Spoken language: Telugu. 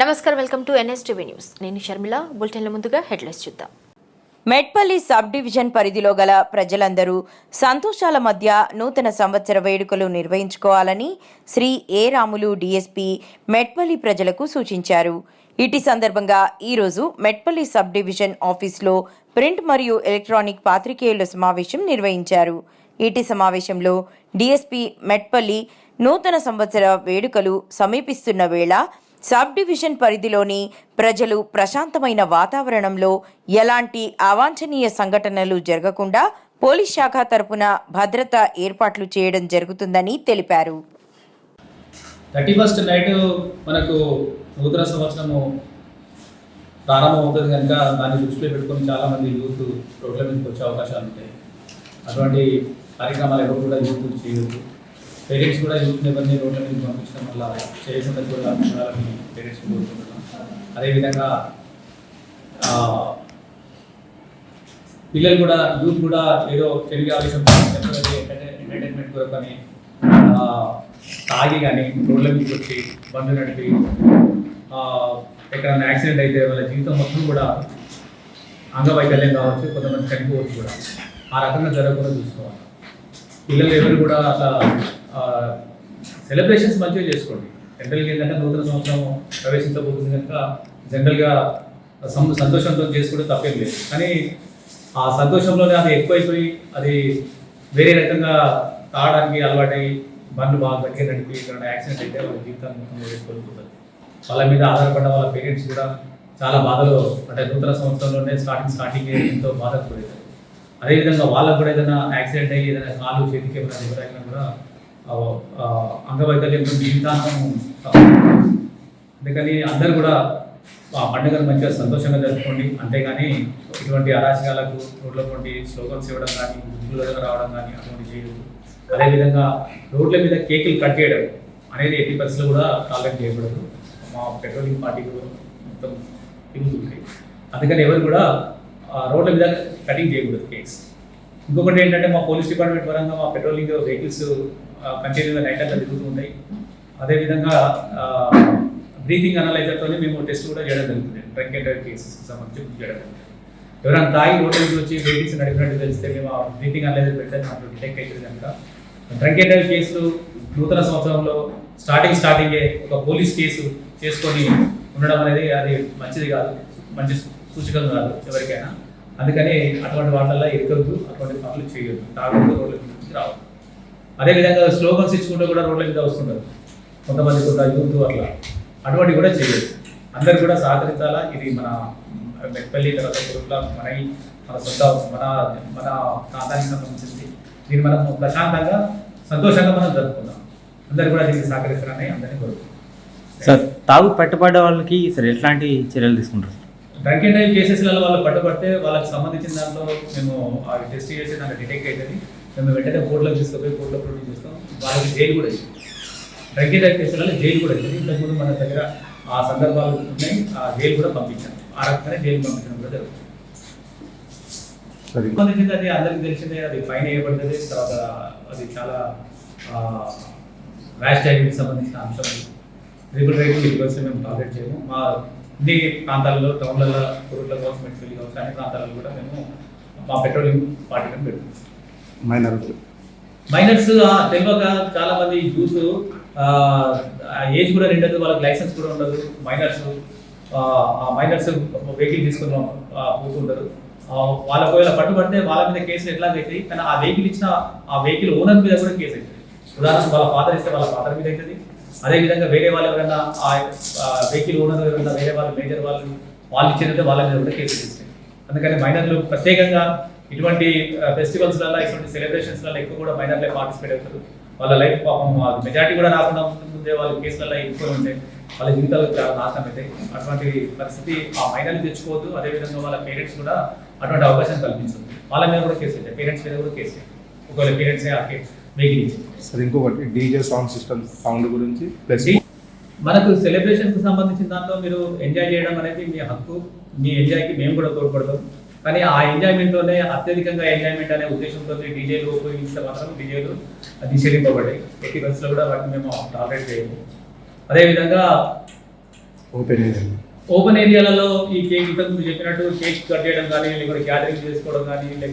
నమస్కారం వెల్కమ్ టు ఎన్ఎస్టీవీ న్యూస్. నేను షర్మిల. బులెటిన్ల ముందుగా హెడ్లైన్స్ చూద్దాం. మెట్పల్లి సబ్ డివిజన్ పరిధిలో గల ప్రజలందరూ సంతోషాల మధ్య నూతన సంవత్సర వేడుకలు నిర్వహించుకోవాలని శ్రీ ఏ. రాములు డీఎస్పీ మెట్పల్లి ప్రజలకు సూచించారు. ఇటీ సందర్భంగా ఈరోజు మెట్పల్లి సబ్ డివిజన్ ఆఫీస్లో ప్రింట్ మరియు ఎలక్ట్రానిక్ పాత్రికేయుల సమావేశం నిర్వహించారు. ఈటీ సమావేశంలో డీఎస్పీ మెట్పల్లి నూతన సంవత్సర వేడుకలు సమీపిస్తున్న వేళ సబ్ డివిజన్ పరిధిలోని ప్రజలు ప్రశాంతమైన వాతావరణంలో ఎలాంటి అవాంఛనీయ సంఘటనలు జరగకుండా పోలీస్ శాఖ తరపున భద్రత ఏర్పాట్లు చేయడం జరుగుతుందని తెలిపారు. థర్టీ ఫస్ట్ నైట్ మనకు నూతన సంవత్సరము ప్రారంభం అవుతుంది కనుక దాన్ని దృష్టిలో పెట్టుకొని చాలామంది యూత్ రోడ్ల మీదకి వచ్చే అవకాశాలు ఉంటాయి. అటువంటి కార్యక్రమాలు ఎవరు కూడా యూత్ చేయొద్దు పేరెంట్స్ కూడా యూత్ ఎవరిని రోడ్ల మీద పంపించడం వల్ల చేయకుండా కూడా ఉండాలని పేరెంట్స్ కోరుకుంటున్నాం అదేవిధంగా పిల్లలు కూడా యూత్ కూడా ఏదో తెలుగు ఆవేశం ఎంటర్టైన్మెంట్ కొరకు అని తాగి కానీ రోడ్ల మీదకి వచ్చి బండ్లు నడిపి ఎక్కడైనా యాక్సిడెంట్ అయితే వాళ్ళ జీవితం మొత్తం కూడా అంగవైకల్యం కావచ్చు కొంతమంది చనిపోవచ్చు కూడా. ఆ రకంగా జరగకుండా చూసుకోవాలి. పిల్లలు ఎవరు కూడా అట్లా సెలబ్రేషన్స్ మంచిగా చేసుకోండి. జనరల్గా ఏంటంటే నూతన సంవత్సరం ప్రవేశించబోతుంది కనుక జనరల్గా సం సంతోషంతో చేసుకుంటే తప్పేం లేదు. కానీ ఆ సంతోషంలోనే అది ఎక్కువైపోయి అది వేరే రకంగా తాగడానికి అలవాటై బండ్లు బాగా గట్టిగా నడిపి ఇక్కడ యాక్సిడెంట్ అయితే వాళ్ళ జీవితాన్ని మొత్తం కోల్పోతుంది వాళ్ళ మీద ఆధారపడ్డ వాళ్ళ పేరెంట్స్ కూడా చాలా బాధలో అంటే నూతన సంవత్సరంలోనే స్టార్టింగ్ స్టార్టింగ్ ఎంతో బాధపడేది అదేవిధంగా వాళ్ళకు కూడా ఏదైనా యాక్సిడెంట్ అయ్యి ఏదైనా కాలు చేతికి ఏమైనా ఎవరైనా కూడా ఆ- అంగవైకల్యం జీవితాంతం అందుకని అందరూ కూడా ఆ పండుగను మంచిగా సంతోషంగా జరుపుకోండి. అంతేగాని ఇటువంటి అరాచకాలకు రోడ్ల స్లోగన్స్ ఇవ్వడం కానీ గుంపుల దగ్గర రావడం కానీ అటువంటి చేయదు అదేవిధంగా రోడ్ల మీద కేకులు కట్ చేయడం అనేది ఎట్టి పరిస్థితులు కూడా టాలెంట్ చేయకూడదు. మా పెట్రోలింగ్ పార్టీ కూడా మొత్తం తిరుగుతుంటాయి. అందుకని ఎవరు కూడా రోడ్ల మీద కటింగ్ చేయకూడదు కేక్స్. ఇంకొకటి ఏంటంటే మా పోలీస్ డిపార్ట్మెంట్ పరంగా మా పెట్రోలింగ్ వెహికల్స్ కంటిన్యూగా నైట్ అంతా తిరుగుతూ ఉన్నాయి అదేవిధంగా బ్రీతింగ్ అనలైజర్తోనే మేము టెస్ట్ కూడా చేయడం జరుగుతుంది. డ్రంక్ అండ్ డ్రైవ్ కేసెస్కి సంబంధించి చేయడం ఎవరైనా తాగి రోడ్ల నుంచి వచ్చి వెహికల్స్ నడిపినట్టు తెలిస్తే మేము ఆ బ్రీతింగ్ అనలైజర్ పెడితే మాకు డిటెక్ట్ అవుతుంది కనుక. డ్రంక్ అండ్ డ్రైవ్ కేసులు నూతన సంవత్సరంలో స్టార్టింగ్ స్టార్టింగే ఒక పోలీస్ కేసు చేసుకొని ఉండడం అనేది అది మంచిది కాదు. మంచి సూచకం కాదు ఎవరికైనా. అందుకని అటువంటి వాటిల్లో ఎక్కద్దు అటువంటి పనులు చేయొద్దు. తాగొద్దు రోడ్ల మీద రావద్దు. అదేవిధంగా స్లోగన్స్ ఇచ్చుకుంటూ కూడా రోడ్ల మీద వస్తున్నారు కొంతమంది కొంత యూత్ అట్లా. అటువంటి కూడా చేయొద్దు. అందరు కూడా సహకరించాలా? ఇది మన మెట్పల్లి తర్వాత మన మన సొంత మన మన ప్రాంతానికి సంబంధించింది. దీన్ని మనం ప్రశాంతంగా సంతోషంగా మనం జరుపుకుందాం. అందరు కూడా దీనికి సహకరిస్తారని అందరినీ కోరుకుంటున్నాం. సార్ తాగు పట్టుబడ్డ వాళ్ళకి సార్ ఎట్లాంటి చర్యలు తీసుకుంటారు? డ్రంక్ అండ్ డ్రైవ్ కేసెస్లలో వాళ్ళు పట్టుబడితే వాళ్ళకి సంబంధించిన దాంట్లో మేము అవి టెస్ట్ చేసి దాంట్లో డిటెక్ట్ అవుతుంది మేము వెంటనే కోర్టులోకి తీసుకుపోయి కోర్టులో ప్రొడ్యూస్ చేస్తాం. వాళ్ళకి జైలు కూడా ఇస్తుంది డ్రంక్ అండ్ డ్రైవ్ కేసులలో జైలు కూడా ఇస్తుంది ఇంతకుముందు మన దగ్గర ఆ సందర్భాలు ఉన్నాయి. ఆ జైలు కూడా పంపించాం. ఆ రకంగానే జైలు పంపించడం కూడా జరుగుతుంది. సంబంధించింది అది అందరికీ తెలిసిందే. అది ఫైన్ వేయబడుతుంది తర్వాత అది చాలా ర్యాష్ డ్రైవింగ్కి సంబంధించిన అంశం ట్రిపుల్ ఇటువంటి మేము టార్గెట్ చేయము. మా అన్ని ప్రాంతాల్లో టౌన్లలో కావచ్చు మెట్పల్లి కావచ్చు అన్ని ప్రాంతాలలో కూడా మేము మా పెట్రోలింగ్ పార్టీలను పెడుతున్నాం. మైనర్స్ మైనర్స్ తెలియక చాలా మంది యూత్ ఏజ్ కూడా నిండదు వాళ్ళకి లైసెన్స్ కూడా ఉండదు. మైనర్స్ ఆ మైనర్స్ వెహికల్ తీసుకుని ఆ, పోతుంటారు వాళ్ళ ఒకవేళ పట్టుబడితే వాళ్ళ మీద కేసులు ఎట్లా అవుతాయి కానీ ఆ వెహికల్ ఇచ్చిన ఆ వెహికల్ ఓనర్ మీద కూడా కేసు అవుతుంది ఉదాహరణకు వాళ్ళ ఫాదర్ ఇస్తే వాళ్ళ ఫాదర్ మీద అవుతుంది అదేవిధంగా వేరే వాళ్ళు ఎవరైనా ఆ వెహికల్ ఓనర్ ఎవరైనా వేరే వాళ్ళు మేజర్ వాళ్ళు వాళ్ళు ఇచ్చినట్టే వాళ్ళ మీద కూడా కేసులు ఇస్తాయి అందుకని మైనర్లు ప్రత్యేకంగా ఇటువంటి ఫెస్టివల్స్లలో ఇటువంటి సెలబ్రేషన్స్లలో ఎక్కువ కూడా మైనర్లే పార్టిసిపేట్ అవుతారు. వాళ్ళ లైఫ్ పాపం మెజారిటీ కూడా రాకుండా ముందే వాళ్ళ కేసులలో ఎక్కువ ఉంటాయి వాళ్ళ జీవితాలకు చాలా నాశనం అవుతాయి అటువంటి పరిస్థితి ఆ మైనర్లు తెచ్చుకోవద్దు. అదేవిధంగా వాళ్ళ పేరెంట్స్ కూడా అటువంటి అవకాశం కల్పించదు వాళ్ళ మీద కూడా కేసు అవుతాయి పేరెంట్స్ మీద కూడా కేసు ఒకవేళ పేరెంట్సే ఆ కేసు సార్ ఇంకొకటి డీజే సౌండ్ సిస్టమ్ సౌండ్ గురించి ప్లస్ మనకు సెలబ్రేషన్కి సంబంధించిన దాంట్లో మీరు ఎంజాయ్ చేయడం అనేది మీ హక్కు మీ ఎంజాయ్కి మేము కూడా తోడ్పడతాం. కానీ ఆ ఎంజాయ్మెంట్లోనే అత్యధికంగా ఎంజాయ్మెంట్ అనే ఉద్దేశంతో డీజేలు ఉపయోగిస్తే మాత్రం డీజేలు నిషేధింపబడ్డాయి ఎట్టి బస్సులో కూడా వాటిని మేము టాలరేట్ చేయము. అదేవిధంగా ఓపెన్ ఏరియా ఓపెన్ ఏరియాలలో ఈ కేక్ ఇంతకుముందు చెప్పినట్టు కేక్ కట్ చేయడం కానీ లేకపోతే గ్యాదరింగ్ చేసుకోవడం కానీ లేకపోతే